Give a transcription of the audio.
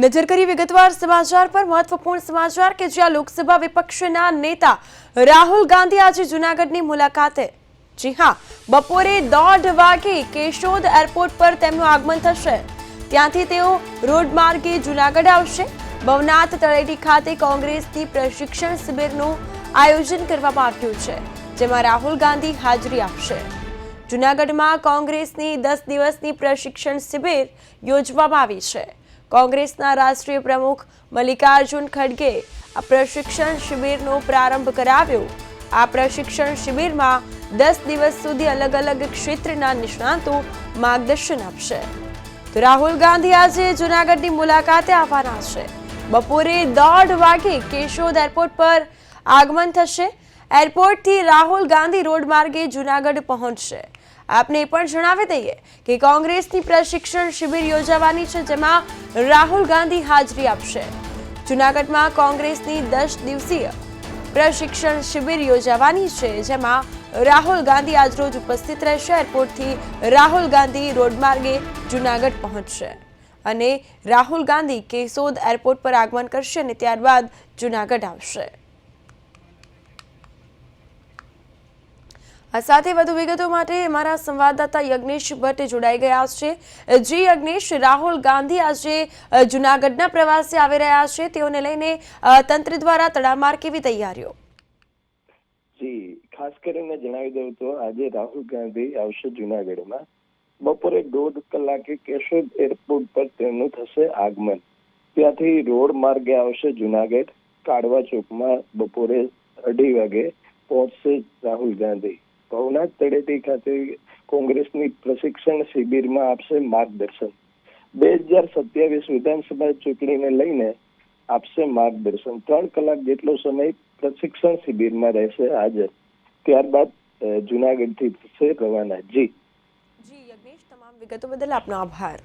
નજર કરી વિગતવાર સમાચાર પર મહત્વપૂર્ણ સમાચાર કે જ્યાં લોકસભા વિપક્ષના નેતા રાહુલ ગાંધી આજે જૂનાગઢની મુલાકાતે. જી હા, બપોરે દોઢ વાગે કેશોદ એરપોર્ટ પર તેમનું આગમન થશે. ત્યાંથી તેઓ રોડ માર્ગે જૂનાગઢ આવશે. ભવનાથ તળેટી ખાતે કોંગ્રેસની પ્રશિક્ષણ શિબિરનું આયોજન કરવામાં આવ્યું છે, જેમાં રાહુલ ગાંધી હાજરી આપશે. જૂનાગઢમાં કોંગ્રેસની દસ દિવસની પ્રશિક્ષણ શિબિર યોજવામાં આવી છે. કોંગ્રેસના રાષ્ટ્રીય પ્રમુખ મલ્લિકાર્જુન ખડગે આ પ્રશિક્ષણ શિબિરનો પ્રારંભ કરાવ્યો. આ પ્રશિક્ષણ શિબિરમાં દસ દિવસ સુધી અલગ અલગ ક્ષેત્રના નિષ્ણાતો માર્ગદર્શન આપશે. તો રાહુલ ગાંધી આજે જૂનાગઢની મુલાકાતે આવવાના છે. બપોરે દોઢ વાગે કેશોદ એરપોર્ટ પર આગમન થશે. એરપોર્ટથી રાહુલ ગાંધી રોડ માર્ગે જૂનાગઢ પહોંચશે. આપને એ પણ જણાવી દઈએ કે કોંગ્રેસની પ્રશિક્ષણ શિબિર યોજાવાની છે, જેમાં રાહુલ ગાંધી હાજરી આપશે. જૂનાગઢમાં કોંગ્રેસની દસ દિવસીય પ્રશિક્ષણ શિબિર યોજાવાની છે, જેમાં રાહુલ ગાંધી આજરોજ ઉપસ્થિત રહેશે. એરપોર્ટથી રાહુલ ગાંધી રોડ માર્ગે જૂનાગઢ પહોંચશે અને રાહુલ ગાંધી કેસોદ એરપોર્ટ પર આગમન કરશે અને ત્યારબાદ જૂનાગઢ આવશે. સાથે વધુ વિગતો માટે અમારા સંવાદદાતા યજ્ઞેશ ભટ્ટ જોડાઈ ગયા છે. જી યજ્ઞેશ, રાહુલ ગાંધી આજે જૂનાગઢના પ્રવાસે આવી રહ્યા છે. તેઓને લઈને તંત્ર દ્વારા તડામાર કેવી તૈયારીઓ? જી, ખાસ કરીને જણાવી દઉં તો આજે રાહુલ ગાંધી આવશે જુનાગઢમાં. બપોરે દોઢ કલાકે કેશોદ એરપોર્ટ પર તેમનું થશે આગમન. ત્યાંથી રોડ માર્ગે આવશે જુનાગઢ. કાળવા ચોકમાં બપોરે અઢી વાગે પહોંચશે રાહુલ ગાંધી. ભવનાથ તળેટી ખાતે કોંગ્રેસની પ્રશિક્ષણ શિબિરમાં આપશે માર્ગદર્શન. બે હજાર સત્યાવીસ વિધાનસભા ચૂંટણીને લઈને આપશે માર્ગદર્શન. ત્રણ કલાક જેટલો સમય પ્રશિક્ષણ શિબિરમાં રહેશે હાજર. ત્યારબાદ જુનાગઢથી થશે રવાના. જી. જી, યજ્ઞેશ, તમામ વિગતો બદલ આપનો આભાર.